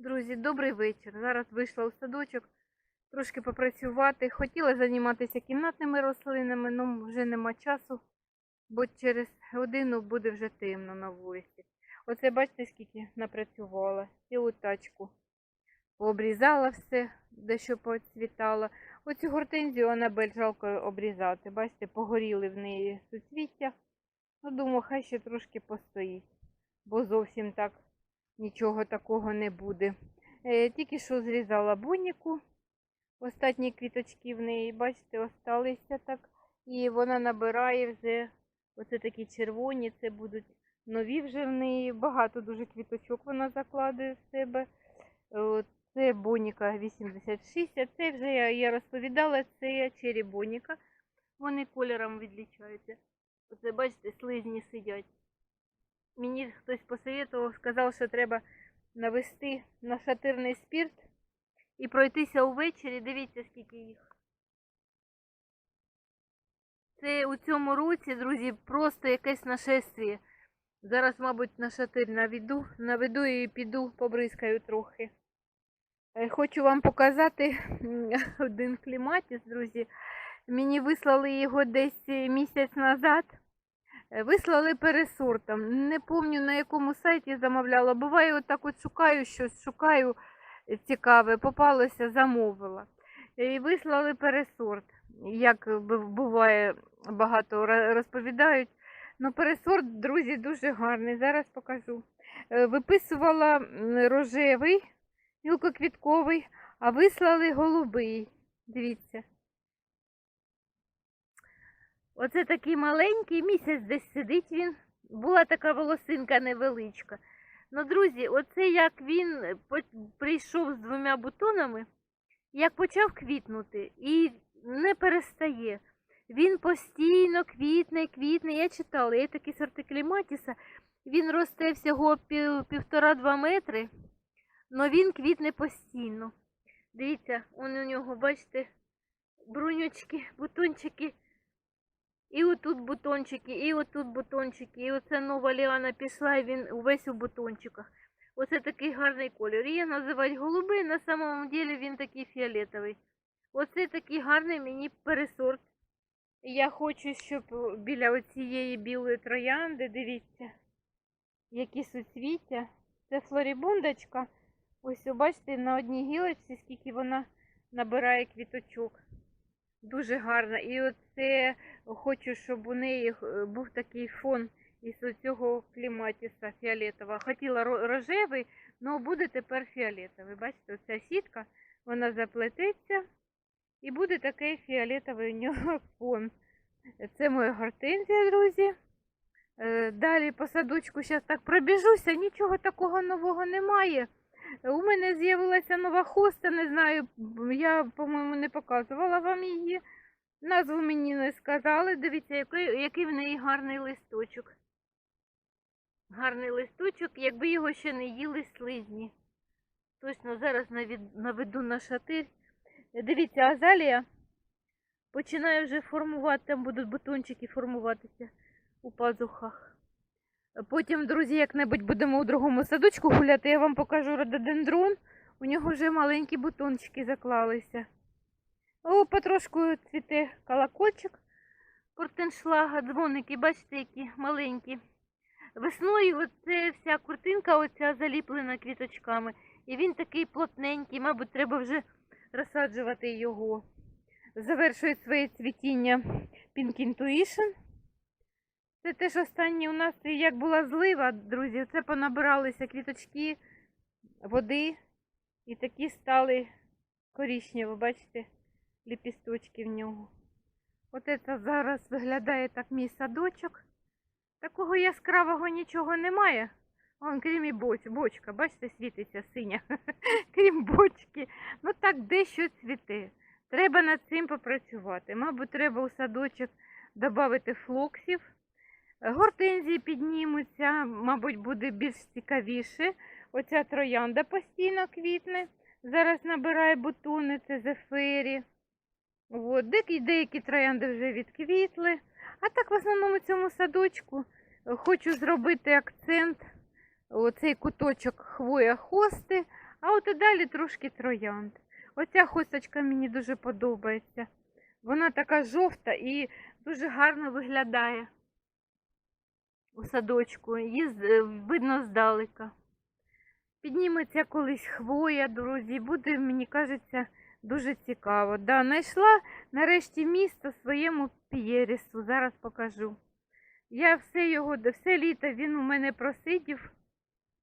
Друзі, добрий вечір. Зараз вийшла у садочок трошки попрацювати. Хотіла займатися кімнатними рослинами, але вже нема часу, бо через годину буде вже темно на вулиці. Оце бачите, скільки напрацювала. Цілу тачку. Пообрізала все, дещо поцвітала. Оцю гортензію Анабель жалко обрізати. Бачите, погоріли в неї суцвіття. Ну, думаю, хай ще трошки постоїть, бо зовсім так нічого такого не буде. Е, тільки що зрізала буніку. Останні квіточки в неї, бачите, осталися так. І вона набирає вже оце такі червоні, це будуть нові вже в неї. Багато дуже квіточок вона закладує в себе. Це боніка 86, а це вже я, я розповідала, це чері боніка. Вони кольором відлічаються. Оце, бачите, слизні сидять. Мені хтось посоветував, сказав, що треба навести на шатирний спірт і пройтися увечері. Дивіться, скільки їх. Це у цьому році, друзі, просто якесь нашествие. Зараз, мабуть, на шатир наведу, наведу і піду побризкаю трохи. Е, Хочу вам показати один кліматіс, друзі. Мені вислали його десь місяць назад. Е, Вислали пересортом. Не пам'ятаю на якому сайті замовляла. Буває, отак от шукаю щось, шукаю е, цікаве, попалося, замовила. І вислали пересорт. Як буває, багато розповідають. Ну, пересорт, друзі, дуже гарний. Зараз покажу. Е, Виписувала рожевий, мілкоквітковий, а вислали голубий. Дивіться. Оце такий маленький, місяць десь сидить він. Була така волосинка невеличка. Ну, друзі, оце як він прийшов з двома бутонами, як почав квітнути і не перестає. Він постійно квітне, квітне. Я читала, є такі сорти кліматіса. Він росте всього пів, півтора-два метри, але він квітне постійно. Дивіться, он у нього, бачите, бруньочки, бутончики. І отут бутончики, і отут бутончики, і оце нова ліана пішла, і він увесь у бутончиках. Оце такий гарний колір. Її називають голубий, на самому ділі він такий фіолетовий. Оце такий гарний мені пересорт. Я хочу, щоб біля оцієї білої троянди, дивіться, які суцвіття. Це флорібундочка. Ось, бачите, на одній гілочці, скільки вона набирає квіточок. Дуже гарна. І оце хочу, щоб у неї е, був такий фон із цього кліматіса фіолетового. Хотіла рожевий, але буде тепер фіолетовий. Бачите, оця сітка, вона заплететься і буде такий фіолетовий у нього фон. Це моя гортензія, друзі. Е, Далі по садочку зараз так пробіжуся, нічого такого нового немає. У мене з'явилася нова хоста, не знаю, я, по-моєму, не показувала вам її. Назву мені не сказали. Дивіться, який, який в неї гарний листочок. Гарний листочок, якби його ще не їли слизні. Точно зараз наведу на шатир. Дивіться, азалія починає вже формувати, там будуть бутончики формуватися у пазухах. Потім, друзі, як-небудь будемо у другому садочку гуляти, я вам покажу рододендрон. У нього вже маленькі бутончики заклалися. О, потрошку цвіте колокольчик куртеншлага, дзвоники, бачите, які маленькі. Весною оце вся куртинка оця заліплена квіточками. І він такий плотненький, мабуть, треба вже розсаджувати його. Завершує своє цвітіння Pink Intuition. Це теж останнє у нас, як була злива, друзі, це понабиралися квіточки, води і такі стали корічневі, бачите, ліпісточки в нього. От це зараз виглядає так мій садочок. Такого яскравого нічого немає. Вон, крім і боч, бочка, бачите, світиться синя. крім бочки. Ну так дещо цвіте. Треба над цим попрацювати. Мабуть, треба у садочок додати флоксів. Гортензії піднімуться, мабуть, буде більш цікавіше. Оця троянда постійно квітне. Зараз набирає бутони, це зефирі. От, деякі, деякі троянди вже відквітли. А так в основному цьому садочку хочу зробити акцент. Оцей куточок хвоя хости, А от і далі трошки троянд. Оця хусточка мені дуже подобається. Вона така жовта і дуже гарно виглядає у садочку. Її е, видно здалека. Підніметься колись хвоя, друзі, буде, мені кажеться, дуже цікаво. Да, знайшла нарешті місто своєму п'єрісу. Зараз покажу. Я все його, все літо він у мене просидів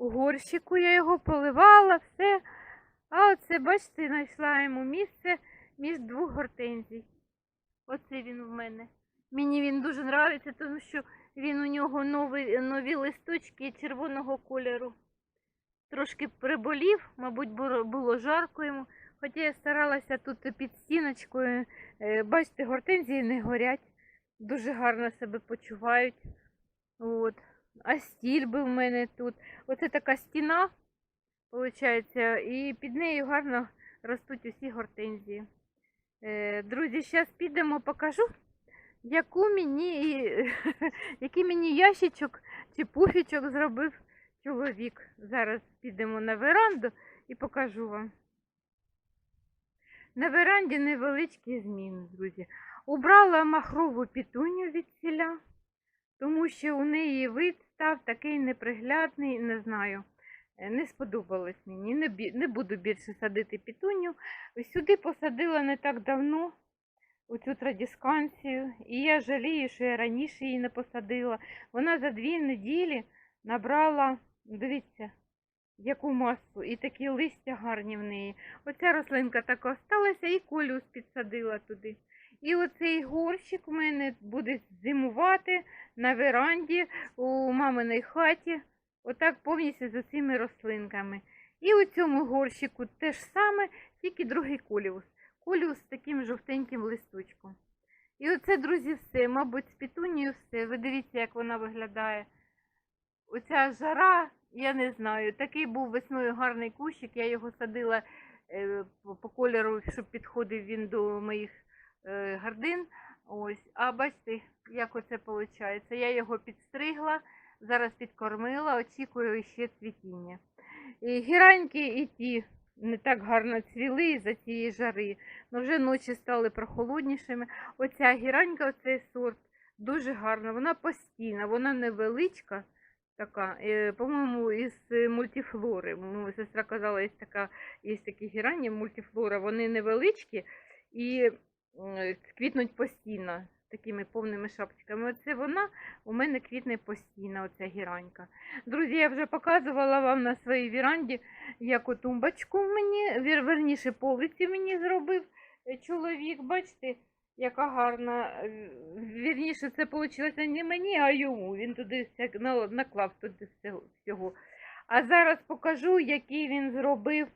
у горщику, я його поливала, все. А оце, бачите, знайшла йому місце між двох гортензій. Оце він в мене. Мені він дуже подобається, тому що він у нього нові, нові листочки червоного кольору. Трошки приболів, мабуть, було- жарко йому. Хоча я старалася тут під стіночкою. Е, Бачите, гортензії не горять, дуже гарно себе почувають. От. А стіль би в мене тут. Оце така стіна, виходить, і під нею гарно ростуть усі гортензії. Е, Друзі, зараз підемо, покажу, яку мені, який мені ящичок чи пуфічок зробив чоловік. Зараз підемо на веранду і покажу вам. На веранді невеличкі зміни, друзі. Убрала махрову пітуню від ціля, тому що у неї вид став такий неприглядний, не знаю. е, Не сподобалось мені. Не буду більше садити пітуню. Сюди посадила не так давно оцю традісканцію. І я жалію, що я раніше її не посадила. Вона за дві неділі набрала, дивіться, яку масу, і такі листя гарні в неї. Оця рослинка так осталася і колюс підсадила туди. І оцей горщик у мене буде зимувати на веранді у маминій хаті. Отак повністю з цими рослинками. І у цьому горщику те ж саме, тільки другий коліус. Коліус з таким жовтеньким листочком. І оце, друзі, все. Мабуть, з пітунією все. Ви дивіться, як вона виглядає. Оця жара, я не знаю. Такий був весною гарний кущик. Я його садила е, по, по кольору, щоб підходив він до моїх е, гардин. Ось. А бачите, як оце виходить. Я його підстригла, зараз підкормила, очікую ще цвітіння. І гіраньки і ті не так гарно цвіли із-за цієї жари. але вже ночі стали прохолоднішими. Оця гіранька, оцей сорт, дуже гарна. Вона постійна, вона невеличка. Така, е, по-моєму, із е, мультифлори. Моя сестра казала, є така, є такі гірані мультифлора, вони невеличкі і квітнуть постійно такими повними шапочками. Оце вона у мене квітне постійно, оця гіранька. Друзі, я вже показувала вам на своїй віранді, яку тумбочку мені, верніше полиці мені зробив е, чоловік. Бачите, яка гарна. Е, Вірніше, це вийшло не мені, а йому. Він туди наклав туди всього-. А зараз покажу, який він зробив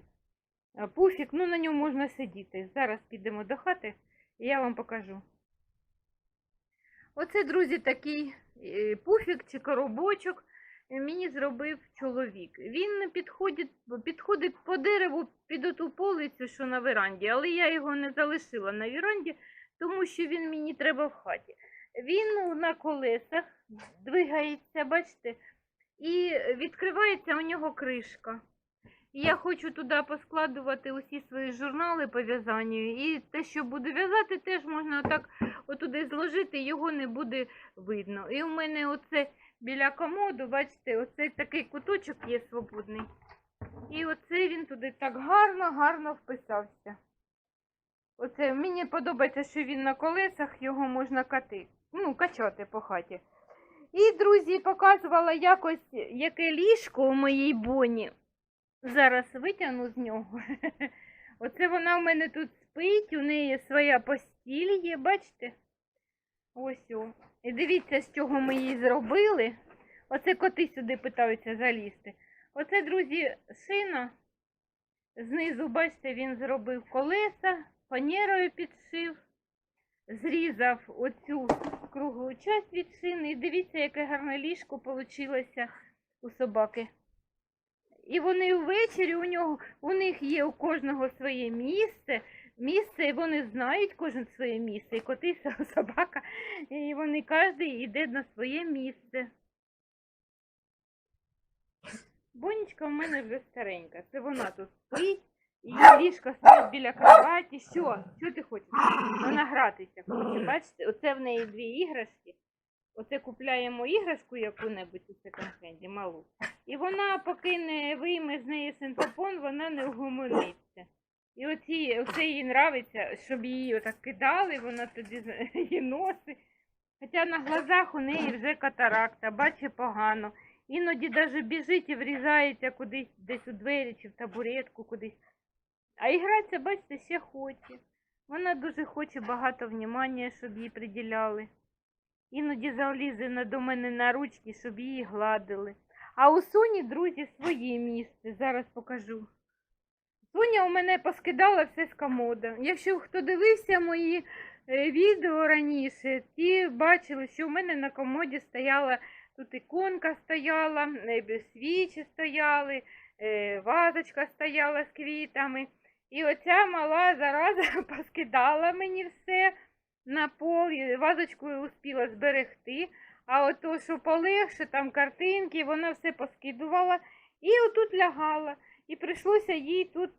е, пуфік. Ну, на ньому можна сидіти. Зараз підемо до хати і я вам покажу. Оце, друзі, такий пуфік чи коробочок мені зробив чоловік. Він підходить, підходить по дереву під оту полицю, що на веранді, але я його не залишила на веранді, тому що він мені треба в хаті. Він на колесах двигається, бачите, і відкривається у нього кришка. І я хочу туди поскладувати усі свої журнали по в'язанню. І те, що буду в'язати, теж можна отак отуди зложити, його не буде видно. І у мене оце біля комоду, бачите, оцей такий куточок є свободний. І оце він туди так гарно, гарно вписався. Оце мені подобається, що він на колесах, його можна кати, ну, качати по хаті. І, друзі, показувала якось, яке ліжко у моїй боні. Зараз витягну з нього. Оце вона в мене тут спить, у неї своя постіль є, бачите? Ось о. І дивіться, з чого ми її зробили. Оце коти сюди питаються залізти. Оце, друзі, шина. Знизу, бачите, він зробив колеса, фанерою підшив, зрізав оцю круглу часть від. І дивіться, яке гарне ліжко вийшло у собаки. І вони ввечері у нього у них є у кожного своє місце. Місце, і вони знають кожен своє місце. І коти, і собака, і вони кожен йде на своє місце. Бонечка в мене вже старенька. Це вона тут спить, її ліжко стоїть біля кроваті. Що? Що ти хочеш? Вона гратися хоче. Бачите, оце в неї дві іграшки. Оце купляємо іграшку яку-небудь у секонд-хенді, малу. І вона, поки не вийме з неї синтепон, вона не вгомониться. І оці, оце їй нравиться, щоб її отак кидали, вона тоді її носить. Хоча на глазах у неї вже катаракта, бачить погано. Іноді навіть біжить і врізається кудись десь у двері чи в табуретку кудись. А ігратися, бачите, ще хоче. Вона дуже хоче багато внимання, щоб їй приділяли. Іноді залізе до мене на ручки, щоб її гладили. А у Соні, друзі, своє місце. Зараз покажу. Соня у мене поскидала все з комода. Якщо хто дивився мої е, відео раніше, ті бачили, що у мене на комоді стояла тут іконка стояла, е, свічі стояли, е, вазочка стояла з квітами. І оця мала зараза поскидала мені все на пол, вазочку успіла зберегти. А от то, що полегше, там картинки, вона все поскидувала і отут лягала. І прийшлося їй тут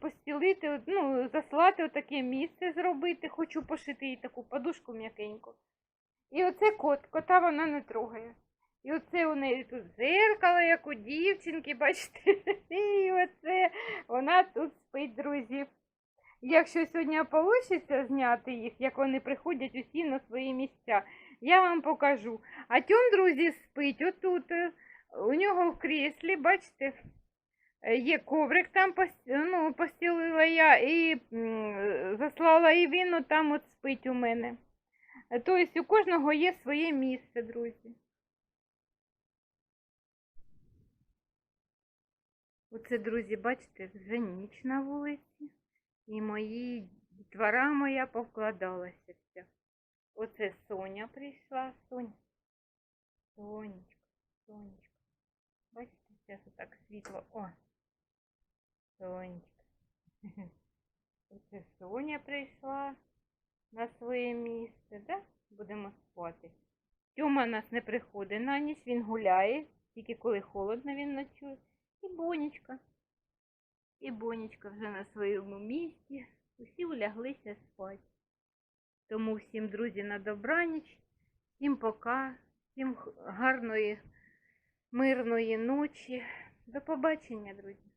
постілити, ну, заслати отаке місце зробити. Хочу пошити їй таку подушку м'якеньку. І оце кот, кота вона не трогає. І оце у неї тут зеркало, як у дівчинки, бачите. І оце вона тут спить, друзі. Якщо сьогодні вийде зняти їх, як вони приходять усі на свої місця, я вам покажу. А тьом, друзі, спить отут. е, У нього в кріслі, бачите, е, є коврик там ну, постілила я і заслала, і він отам от спить у мене. Е, Тобто у кожного є своє місце, друзі. Оце, друзі, бачите, вже ніч на вулиці. І мої дітвора моя повкладалася вся. Оце Соня прийшла. Соня. Сонечка, Сонечка. Бачите, зараз отак світло. О. Сонечка. Оце Соня прийшла на своє місце, да? Будемо спати. Тьома нас не приходить на ніч, він гуляє, тільки коли холодно він ночує. І Бонечка. І Бонечка вже на своєму місці. Усі уляглися спати. Тому всім, друзі, на добраніч, всім пока, всім гарної, мирної ночі. До побачення, друзі.